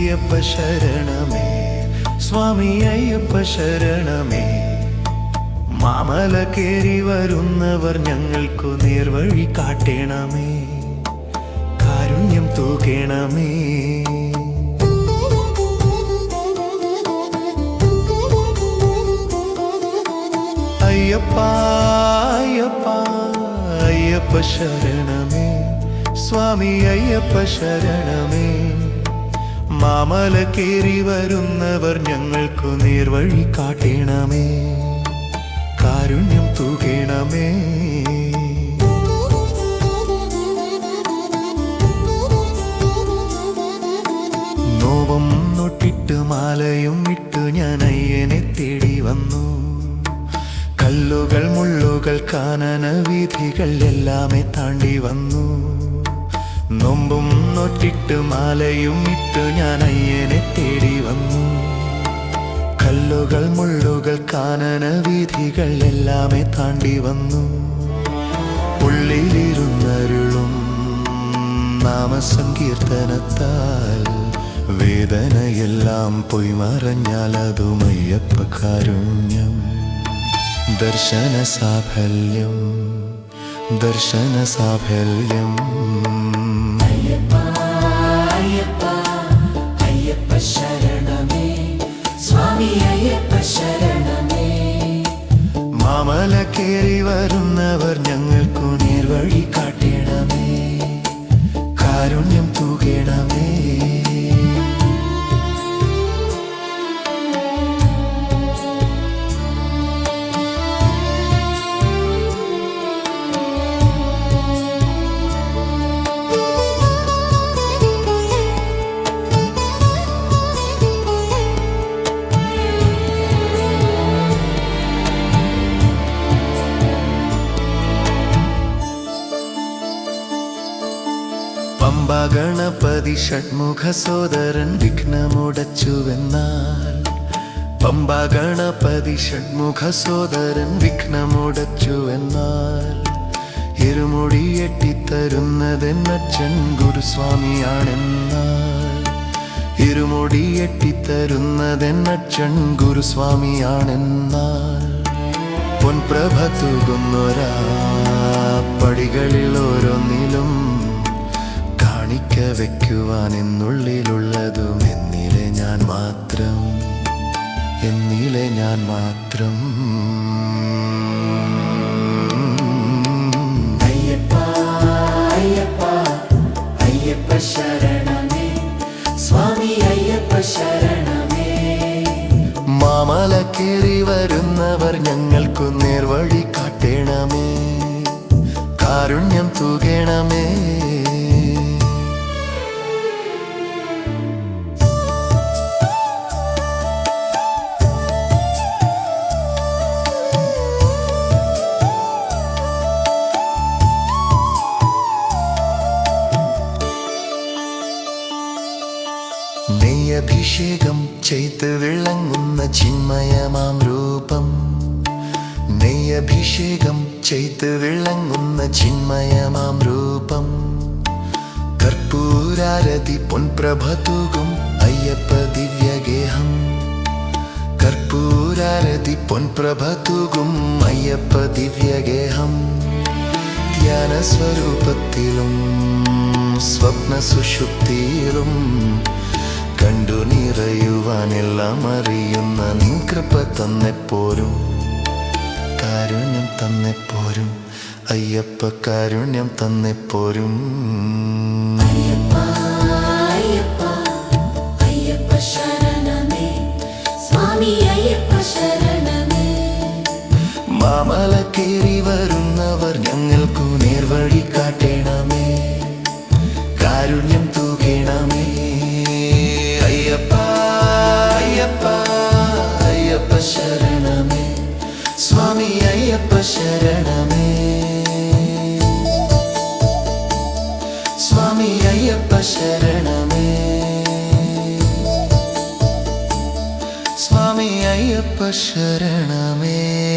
അയ്യപ്പ ശരണമേ സ്വാമി അയ്യപ്പ ശരണമേ. മാമല കേറി വരുന്നവർ ഞങ്ങൾക്കു നേർവഴി കാട്ടണമേ കാരുണ്യം തൂക്കണമേ അയ്യപ്പ അയ്യപ്പ അയ്യപ്പ ശരണമേ സ്വാമി അയ്യപ്പ ശരണമേ. മാമല കേറി വരുന്നവർ ഞങ്ങൾക്ക് നേർവഴി കാട്ടണമേ. കാരുണ്യം തൂകേണമേ. നോവം നൊട്ടിട്ട് മാലയും ഇട്ട് ഞാൻ അയ്യനെ തേടി വന്നു. കല്ലുകൾ മുള്ളുകൾ കാനന വിധികൾ എല്ലാമേ താണ്ടി വന്നു. നൊമ്പും നൊട്ടിട്ട് മാലയും ഇട്ട് ഞാൻ അയ്യനെ തേടി വന്നു. കല്ലുകൾ മുള്ളുകൾ കാനന വീഥികൾ എല്ലാമേ താണ്ടി വന്നു. ഉള്ളിലിരുന്നരുളും നാമസങ്കീർത്തനത്താൽ വേദനയെല്ലാം പോയി മറഞ്ഞാൽ അതും അയ്യപ്പ കാരുണ്യം ദർശന സാഫല്യം ദർശന സാഫല്യം സ്വാമി പമ്പ ഗണപതി ഷൺമുഖ സോദരൻ വിഘ്നമുടച്ചുവെന്നാൽ. പമ്പ ഗണപതി ഷൺമുഖ സോദരൻ വിഘ്നമുടച്ചുവെന്നാൽ. ഇരുമുടി എട്ടിത്തരുന്നതെന്നച്ഛൻ ഗുരുസ്വാമിയാണെന്നാൽ. ഇരുമുടി എട്ടിത്തരുന്നതെന്നച്ഛൻ ഗുരുസ്വാമിയാണെന്നാൽ. പൊൻപ്രഭ തൂകുന്നൊരാ പടികളിൽ ഓരോന്ന് വെക്കുവാൻ എന്നുള്ളിലുള്ളതും എന്നിലെ ഞാൻ മാത്രം. എന്നിലെ ഞാൻ മാത്രം. അയ്യപ്പ അയ്യപ്പ അയ്യപ്പ ശരണമേ. സ്വാമി അയ്യപ്പ ശരണമേ. മാമല കയറി വരുന്നവർ ഞങ്ങൾക്കു നേർവഴി കാട്ടേണമേ. കാരുണ്യം തൂകേണമേ. നെയ്യഭിഷേകം ചെയ്ത് വിളങ്ങുന്ന ചിന്മയമാം രൂപം. നെയ്യഭിഷേകം ചെയ്ത് വിളങ്ങുന്ന ചിന്മയമാം രൂപം. കർപ്പൂരാരതി പൊൻപ്രഭ തൂകും അയ്യപ്പ ദിവ്യഗേഹം. കർപ്പൂരാരതി പൊൻപ്രഭ തൂകും അയ്യപ്പ ദിവ്യഗേഹം. ധ്യാനസ്വരൂപത്തിലും സ്വപ്ന സുഷുപ്തിയിലും കണ്ടു നിറയുവാനെല്ലാം അറിയുന്ന നിൻ കൃപ തന്നെപ്പോരും കാരുണ്യം തന്നെപ്പോരും അയ്യപ്പ കാരുണ്യം തന്നെപ്പോരും അയ്യപ്പ അയ്യപ്പ ശരണമേ. സ്വാമി അയ്യപ്പ ശരണമേ. മാമല കയറി വരുന്നവർ ഞങ്ങൾക്കു നേർവഴി കാട്ടേണമേ. അയ്യപ്പ ശരണമേ സ്വാമി അയ്യപ്പ ശരണമേ. സ്വാമി അയ്യപ്പ ശരണമേ.